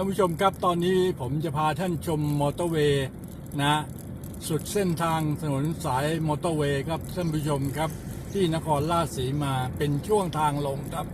ท่านผู้ชมครับตอนนี้ผมจะพาท่านชมมอเตอร์เวย์นะสุดเส้นทางถนนสายมอเตอร์เวย์ครับท่านผู้ชมครับที่นครราชสีมาเป็นช่วงทางลงครับ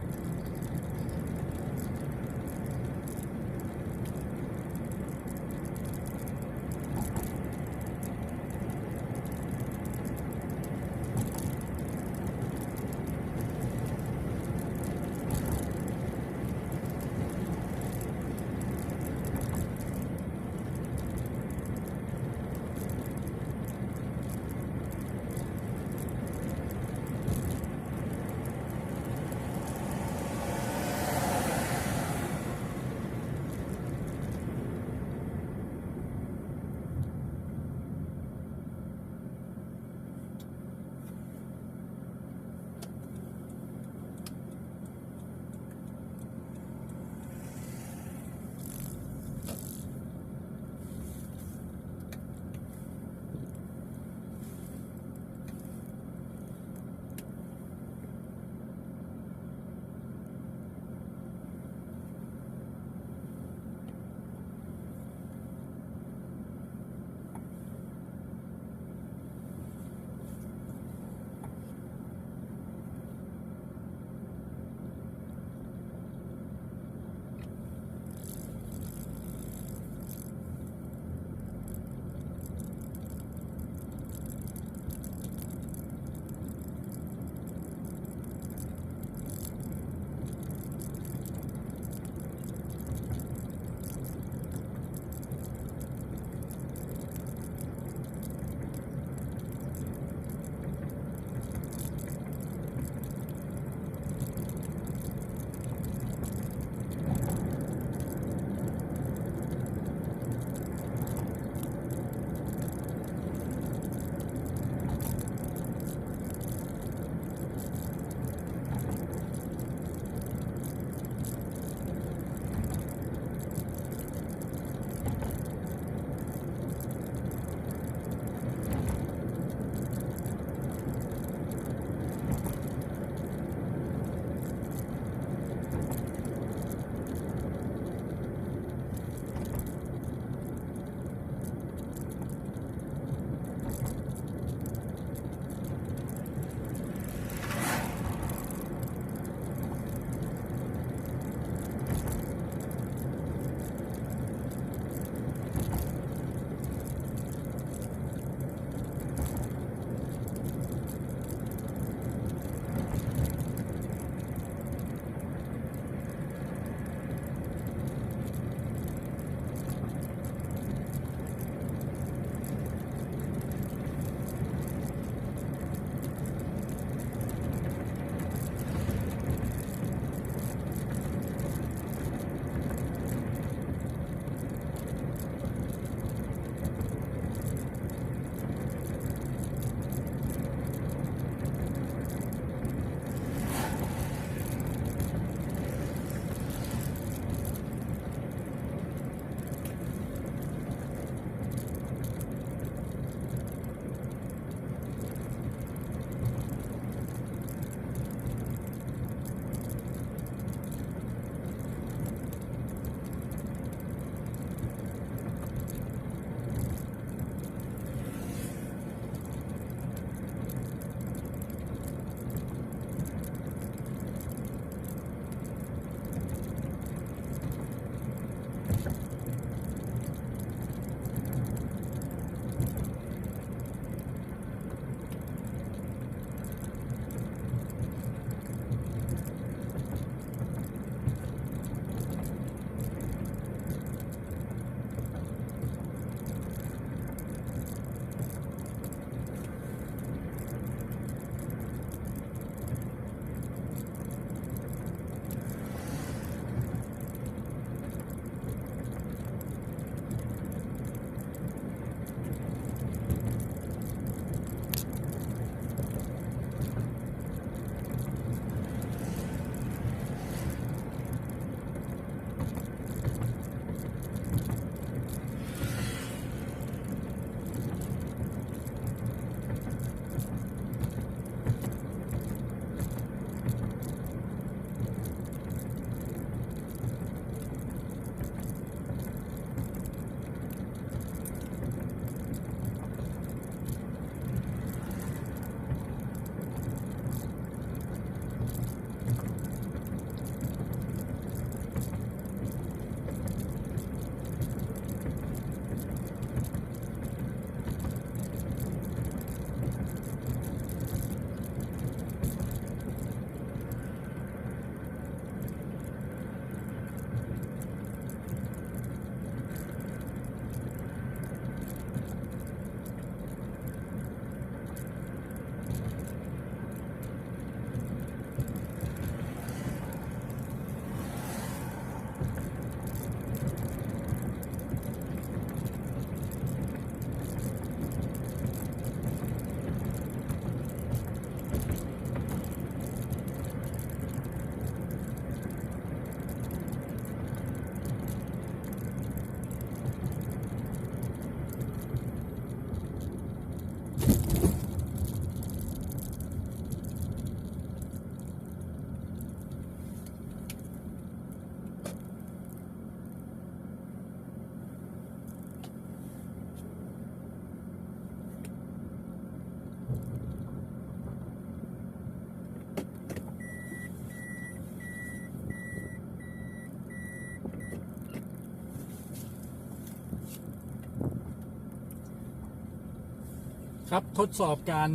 ครับทดสอบการ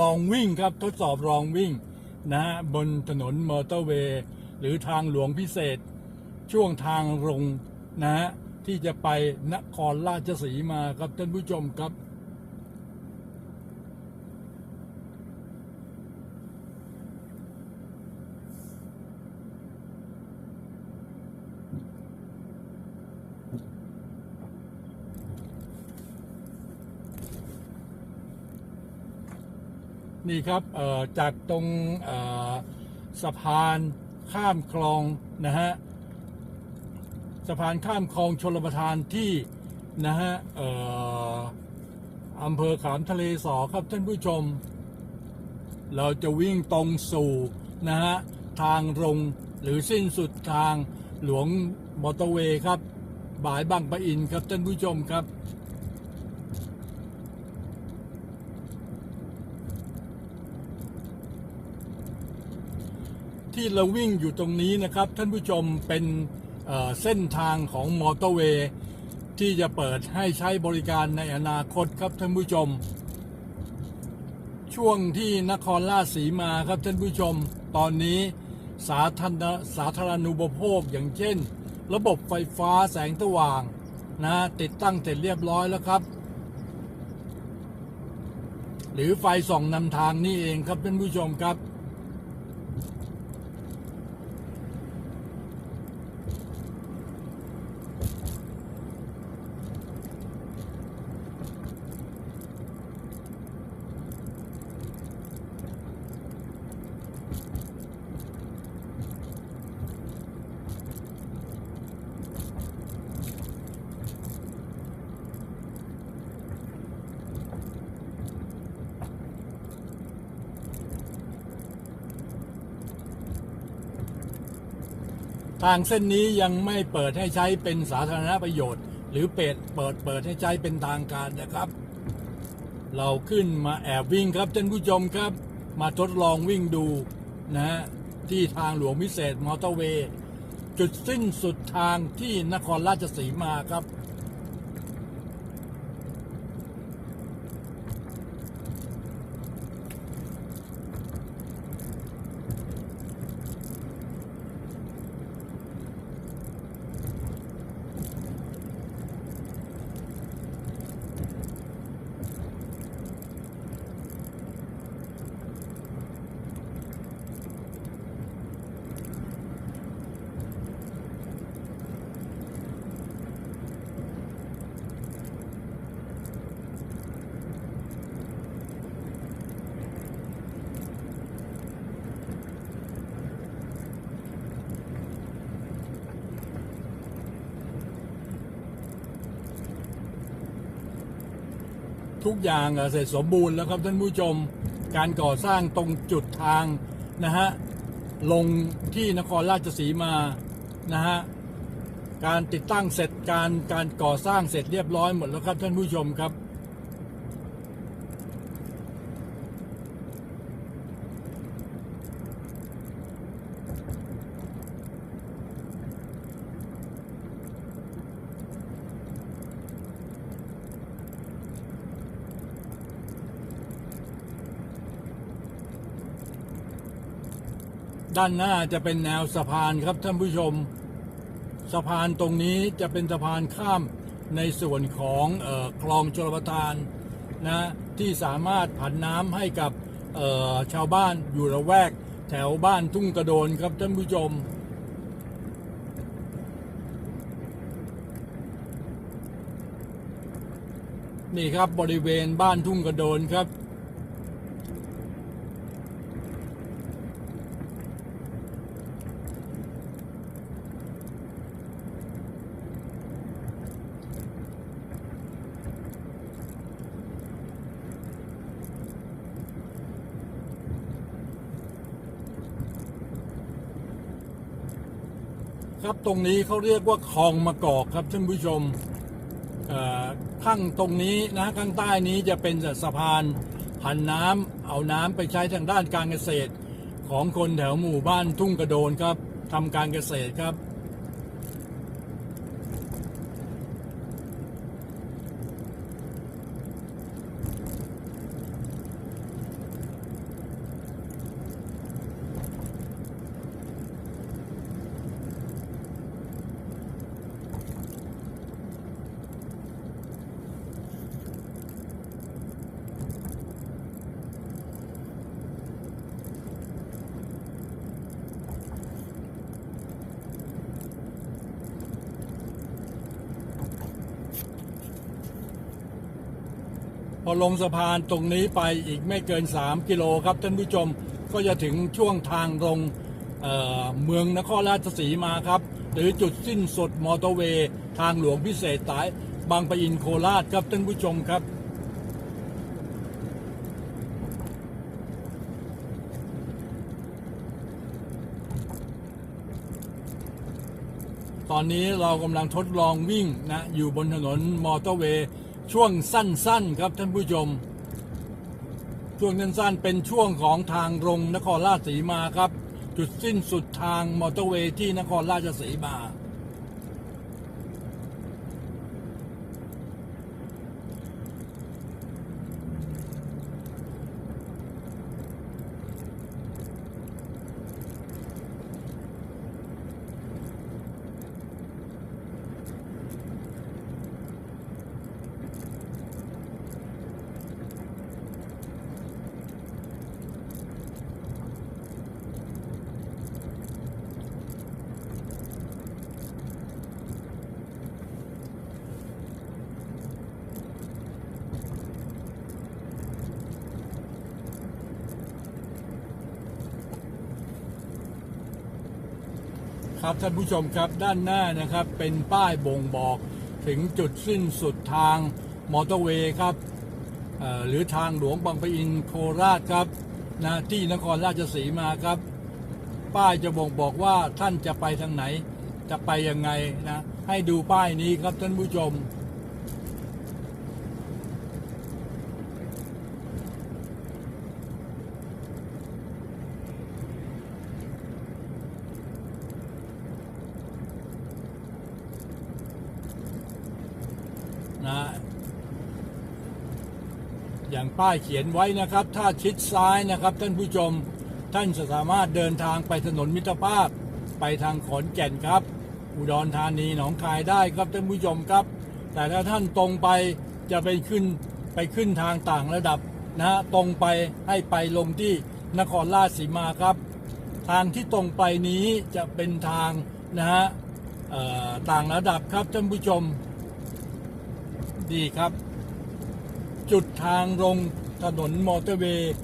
ลองวิ่งครับทดสอบลองวิ่งนะฮะบนถนนมอเตอร์เวย์หรือทางหลวงพิเศษ ช่วงทางลงนะฮะที่จะไปนครราชสีมาครับท่านผู้ชมครับ นี่ครับจากตรงสะพานข้ามคลองนะฮะสะพานข้ามคลองชลประทานที่นะฮะอออำเภอขามทะเลสอครับท่านผู้ชม เราจะวิ่งตรงสู่นะฮะทางลงหรือสิ้นสุดทางหลวงมอเตอร์เวย์ครับบ่ายบางปะอินครับท่านผู้ชมครับ ที่เราวิ่งอยู่ตรงนี้นะครับ ท่านผู้ชมเป็นเส้นทางของมอเตอร์เวย์ที่จะเปิดให้ใช้บริการในอนาคตครับท่านผู้ชม ช่วงที่นครราชสีมาครับท่านผู้ชม ตอนนี้สาธารณสาธารณูปโภคอย่างเช่น ระบบไฟฟ้าแสงสว่างนะติดตั้งเสร็จเรียบร้อยแล้วครับ หรือไฟส่องนำทางนี่เองครับท่านผู้ชมครับ ทางเส้นนี้ยังไม่เปิดให้ใช้เป็นสาธารณประโยชน์ หรือเปิดเปิดเปิดให้ใช้เป็นทางการนะครับ เราขึ้นมาแอบวิ่งครับท่านผู้ชมครับ มาทดลองวิ่งดูนะฮะที่ทางหลวงพิเศษมอเตอร์เวย์ จุดสิ้นสุดทางที่นครราชสีมาครับ ทุกอย่างอะเสร็จสมบูรณ์แล้วครับท่านผู้ชมการก่อสร้างตรงจุดทางนะฮะลงที่นครราชสีมานะฮะการติดตั้งเสร็จการการก่อสร้างเสร็จเรียบร้อยหมดแล้วครับท่านผู้ชมครับ ด้านหน้าจะเป็นแนวสะพานครับท่านผู้ชม สะพานตรงนี้จะเป็นสะพานข้ามในส่วนของออคลองชลประทานนะที่สามารถผันน้ำให้กับชาวบ้านอยู่ระแวกแถวบ้านทุ่งกระโดนครับท่านผู้ชม นี่ครับบริเวณบ้านทุ่งกระโดนครับ ครับ ตรงนี้เขาเรียกว่าคลองมะกอกครับท่านผู้ชมข้างตรงนี้นะข้างใต้นี้จะเป็นสะพานผันน้ำเอาน้ำไปใช้ทางด้านการเกษตร ของคนแถวหมู่บ้านทุ่งกระโดนครับทำการเกษตรครับ ลงสะพานตรงนี้ไปอีกไม่เกิน 3 กิโลครับท่านผู้ชมก็จะถึงช่วงทางลงเเมืองนครราชสีมาครับ หรือจุดสิ้นสุดมอเตอร์เวย์ทางหลวงพิเศษสายบางปะอินโคราชครับท่านผู้ชมครับตอนนี้เรากำลังทดลองวิ่งนะอยู่บนถนนมอเตอร์เวย์ ช่วงสั้นๆครับท่านผู้ชม ช่วงสั้นๆเป็นช่วงของทางลงนครราชสีมาครับ จุดสิ้นสุดทางมอเตอร์เวย์ที่นครราชสีมา ครับท่านผู้ชมครับด้านหน้านะครับเป็นป้ายบ่งบอกถึงจุดสิ้นสุดทางมอเตอร์เวย์ครับหรือทางหลวงบางปะอินโคราชครับนะที่นครราชสีมาครับ ป้ายจะบ่งบอกว่าท่านจะไปทางไหน จะไปยังไงนะให้ดูป้ายนี้ครับท่านผู้ชม นะ อย่างป้ายเขียนไว้นะครับ ถ้าชิดซ้ายนะครับ ท่านผู้ชมท่านจะสามารถเดินทางไปถนนมิตรภาพ ไปทางขอนแก่นครับ อุดรธานีหนองคายได้ครับท่านผู้ชมครับ แต่ถ้าท่านตรงไปจะไปขึ้นไปขึ้นทางต่างระดับนะฮะตรงไปให้ไปลงที่นครราชสีมาครับ ทางที่ตรงไปนี้จะเป็นทางนะฮะต่างระดับครับท่านผู้ชม ดีครับ จุดทางลงถนนมอเตอร์เวย์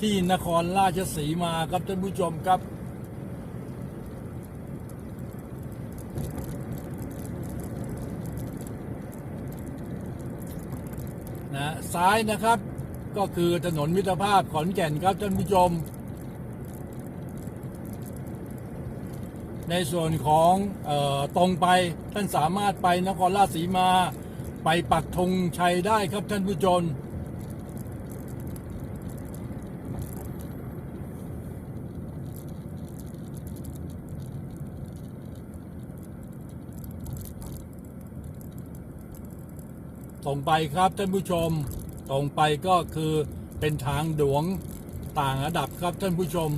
ที่นครราชสีมาครับท่านผู้ชมครับ นะซ้ายนะครับก็คือถนนมิตรภาพขอนแก่นครับท่านผู้ชม ในส่วนของออตรงไปท่านสามารถไปนครราชสีมา ไปปักธงชัยได้ครับท่านผู้ชมตรงไปครับท่านผู้ชม ตรงไปก็คือเป็นทางหลวงต่างระดับครับท่านผู้ชม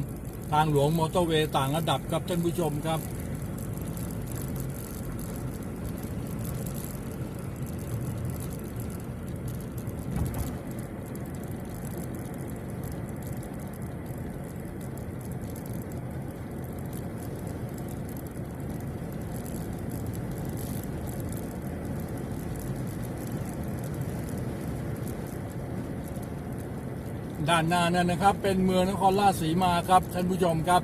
ทางหลวงมอเตอร์เวย์ต่างระดับครับท่านผู้ชมครับ ด้านหน้านั่นนะครับ เป็นเมืองนครราชสีมาครับท่านผู้ชมครับ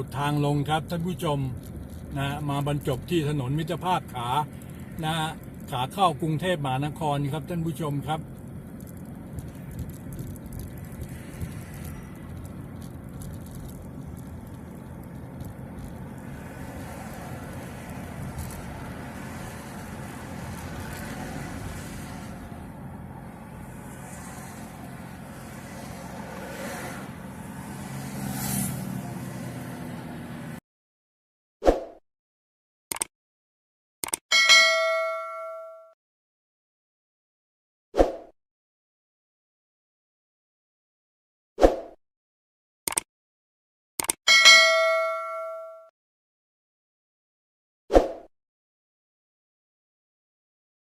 ุดทางลงครับท่านผู้ชมนะมาบรรจบที่ถนนมิตรภาพขานะขาเข้ากรุงเทพมหานครครับท่านผู้ชมครับ